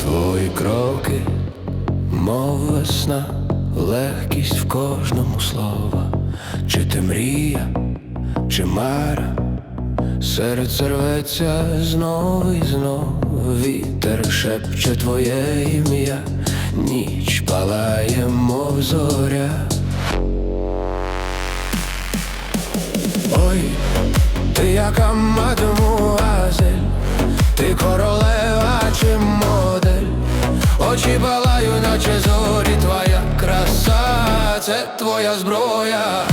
Твої кроки, мов весна, легкість в кожному слова, чи ти мрія, чи мара, серце рветься знов і знов, вітер шепче твоє ім'я, ніч палає, мов зоря. Ой, ти яка мадемуазель, ти королева чи модель, очі палаю, наче краса, це твоя зброя.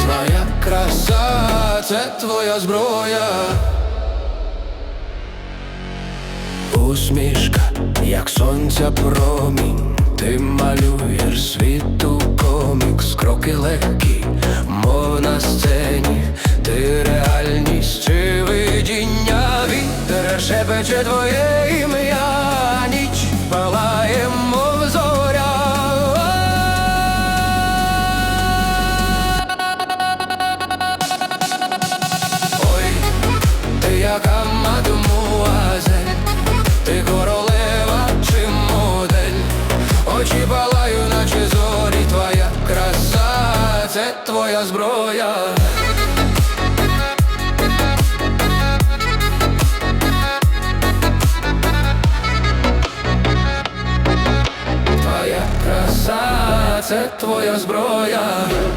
Твоя краса, це твоя зброя. Усмішка, як сонця промінь, ти малюєш світу комікс, кроки легкі, мов на сцені, ти шепече твоє ім'я, ніч палає, мов зоря. Ой, ти яка мадемуазель, ти королева чи модель, очі палаю, наче зорі, твоя краса, це твоя зброя. se tvoja zbroja.